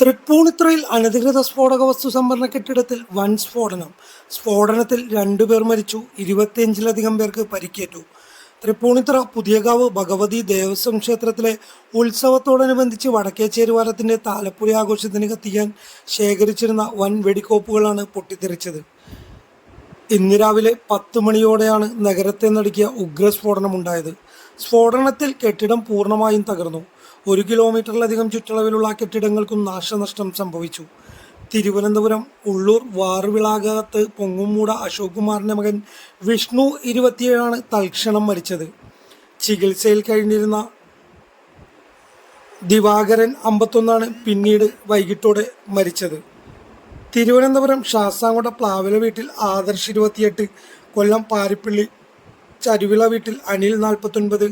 തൃപ്പൂണിത്തുറയിൽ അനധികൃത സ്ഫോടക വസ്തു സംഭരണ കെട്ടിടത്തിൽ വൻ സ്ഫോടനം. സ്ഫോടനത്തിൽ രണ്ടുപേർ മരിച്ചു ഇരുപത്തിയഞ്ചിലധികം പേർക്ക് പരിക്കേറ്റു. തൃപ്പൂണിത്തുറ പുതിയകാവ് ഭഗവതി ദേവസ്വം ക്ഷേത്രത്തിലെ ഉത്സവത്തോടനുബന്ധിച്ച് വടക്കേ വടക്കേച്ചേരുവാരത്തിന്റെ താലപ്പുഴ ആഘോഷത്തിന് കത്തിക്കാൻ ശേഖരിച്ചിരുന്ന വൻ വെടിക്കോപ്പുകളാണ് പൊട്ടിത്തെറിച്ചത്. ഇന്ന് രാവിലെ പത്ത് മണിയോടെയാണ് നഗരത്തെ നടുക്കിയ ഉഗ്രസ്ഫോടനമുണ്ടായത് സ്ഫോടനത്തിൽ കെട്ടിടം പൂർണമായും തകർന്നു. ഒരു കിലോമീറ്ററിലധികം ചുറ്റളവിലുള്ള കെട്ടിടങ്ങൾക്കും നാശനഷ്ടം സംഭവിച്ചു. തിരുവനന്തപുരം ഉള്ളൂർ വാറുവിളാകത്ത് പൊങ്ങുമൂട അശോക് കുമാറിന്റെ മകൻ വിഷ്ണു ഇരുപത്തിയേഴാണ് തൽക്ഷണം മരിച്ചത്. ചികിത്സയിൽ കഴിഞ്ഞിരുന്ന ദിവാകരൻ അമ്പത്തൊന്നാണ് പിന്നീട് വൈകിട്ടോടെ മരിച്ചത്. തിരുവനന്തപുരം ശാസ്താംകോട്ട പ്ലാവില വീട്ടിൽ ആദർശ് ഇരുപത്തിയെട്ട് കൊല്ലം പാരിപ്പിള്ളി ചരുവിള വീട്ടിൽ അനിൽ നാൽപ്പത്തൊൻപത്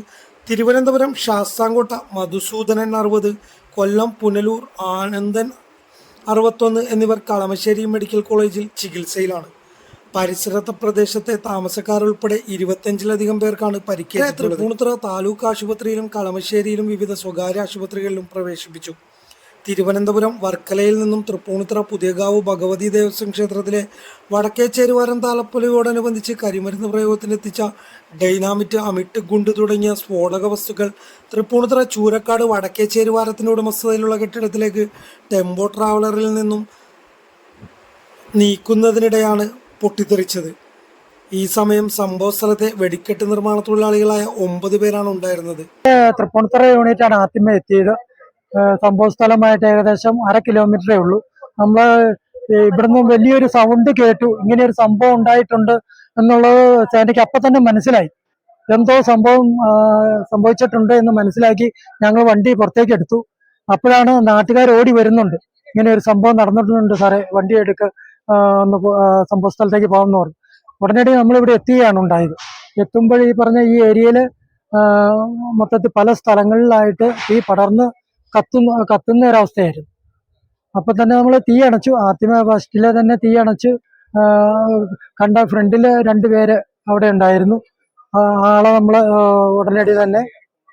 തിരുവനന്തപുരം ശാസ്താംകോട്ട മധുസൂദനൻ അറുപത് കൊല്ലം പുനലൂർ ആനന്ദൻ അറുപത്തൊന്ന് എന്നിവർ കളമശ്ശേരി മെഡിക്കൽ കോളേജിൽ ചികിത്സയിലാണ്. പരിസരത്ത് പ്രദേശത്തെ താമസക്കാർ ഉൾപ്പെടെ ഇരുപത്തിയഞ്ചിലധികം പേർക്കാണ് പരിക്കേറ്റത് തൃപ്പൂണിത്തുറ താലൂക്ക് ആശുപത്രിയിലും കളമശ്ശേരിയിലും വിവിധ സ്വകാര്യ ആശുപത്രികളിലും പ്രവേശിപ്പിച്ചു. തിരുവനന്തപുരം വർക്കലയിൽ നിന്നും തൃപ്പൂണിത്തുറ പുതിയകാവ് ഭഗവതി ദേവസ്വം ക്ഷേത്രത്തിലെ വടക്കേ ചേരുവാരം താലപ്പൊലിയോടനുബന്ധിച്ച് കരിമരുന്ന് പ്രയോഗത്തിനെത്തിച്ച ഡൈനാമിറ്റ് അമിട്ട് ഗുണ്ട് തുടങ്ങിയ സ്ഫോടക വസ്തുക്കൾ തൃപ്പൂണിത്തുറ ചൂരക്കാട് വടക്കേ ചേരുവാരത്തിന്റെ ഉടമസ്ഥതയിലുള്ള കെട്ടിടത്തിലേക്ക് ടെമ്പോ ട്രാവലറിൽ നിന്നും നീക്കുന്നതിനിടെയാണ് പൊട്ടിത്തെറിച്ചത്. ഈ സമയം സംഭവ സ്ഥലത്തെ വെടിക്കെട്ട് നിർമ്മാണ തൊഴിലാളികളായ ഒമ്പത് പേരാണ് ഉണ്ടായിരുന്നത്. തൃപ്പൂണിത്തുറ യൂണിറ്റാണ് ആദ്യമേ എത്തിയത്. സംഭവ സ്ഥലമായിട്ട് ഏകദേശം അര കിലോമീറ്ററേ ഉള്ളൂ. നമ്മൾ ഇവിടുന്ന് വലിയൊരു സൗണ്ട് കേട്ടു. ഇങ്ങനെ ഒരു സംഭവം ഉണ്ടായിട്ടുണ്ട് എന്നുള്ളത് സേനയ്ക്ക് അപ്പൊ തന്നെ മനസ്സിലായി. എന്തോ സംഭവം സംഭവിച്ചിട്ടുണ്ട് എന്ന് മനസ്സിലാക്കി ഞങ്ങൾ വണ്ടി പുറത്തേക്ക് എടുത്തു. അപ്പോഴാണ് നാട്ടുകാർ ഓടി വരുന്നുണ്ട്. ഇങ്ങനെ ഒരു സംഭവം നടന്നിട്ടുണ്ട് സാറേ വണ്ടി എടുക്ക ഒന്ന് സംഭവ സ്ഥലത്തേക്ക് പോകാമെന്ന് പറഞ്ഞു. ഉടനടി നമ്മളിവിടെ എത്തുകയാണ് ഉണ്ടായത്. എത്തുമ്പോൾ ഈ പറഞ്ഞ ഈ ഏരിയയിൽ മൊത്തത്തിൽ പല സ്ഥലങ്ങളിലായിട്ട് ഈ പടർന്ന് കത്തുന്ന കത്തുന്ന ഒരവസ്ഥയായിരുന്നു. അപ്പൊ തന്നെ നമ്മൾ തീ അണച്ചു. ആദ്യമേ ഫസ്റ്റിലെ തന്നെ തീ അണച്ച് കണ്ട കണ്ട ഫ്രണ്ടിൽ രണ്ടുപേര് അവിടെ ഉണ്ടായിരുന്നു. ആളെ നമ്മൾ ഉടനടി തന്നെ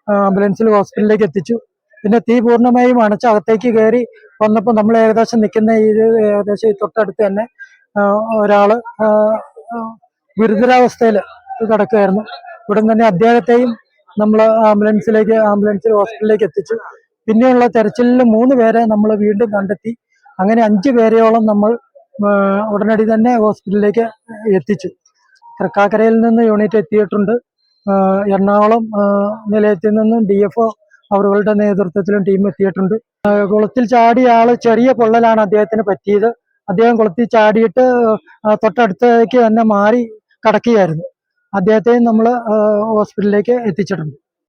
ആംബുലൻസിൽ ഹോസ്പിറ്റലിലേക്ക് എത്തിച്ചു. പിന്നെ തീ പൂർണമായും അണച്ച് അകത്തേക്ക് കയറി വന്നപ്പോൾ നമ്മൾ ഏകദേശം നിൽക്കുന്ന ഇത് ഏകദേശം ഈ തൊട്ടടുത്ത് തന്നെ ഒരാൾ ഗുരുതരാവസ്ഥയിൽ കിടക്കുകയായിരുന്നു. ഉടൻ തന്നെ അദ്ദേഹത്തെയും നമ്മൾ ആംബുലൻസിലേക്ക് ആംബുലൻസിൽ ഹോസ്പിറ്റലിലേക്ക് എത്തിച്ചു. പിന്നെയുള്ള തെരച്ചിലിൽ മൂന്ന് പേരെ നമ്മൾ വീണ്ടും കണ്ടെത്തി. അങ്ങനെ അഞ്ച് പേരെയോളം നമ്മൾ ഉടനടി തന്നെ ഹോസ്പിറ്റലിലേക്ക് എത്തിച്ചു. തൃക്കാക്കരയിൽ നിന്ന് യൂണിറ്റ് എത്തിയിട്ടുണ്ട്. എറണാകുളം നിലയത്തിൽ നിന്നും ഡി എഫ് ഒ അവരുടെ നേതൃത്വത്തിലും ടീം എത്തിയിട്ടുണ്ട്. കുളത്തിൽ ചാടിയ ആൾ ചെറിയ പൊള്ളലാണ് അദ്ദേഹത്തിന് പറ്റിയത്. അദ്ദേഹം കുളത്തിൽ ചാടിയിട്ട് തൊട്ടടുത്തേക്ക് തന്നെ മാറി കടക്കുകയായിരുന്നു. അദ്ദേഹത്തെയും നമ്മൾ ഹോസ്പിറ്റലിലേക്ക് എത്തിച്ചിട്ടുണ്ട്.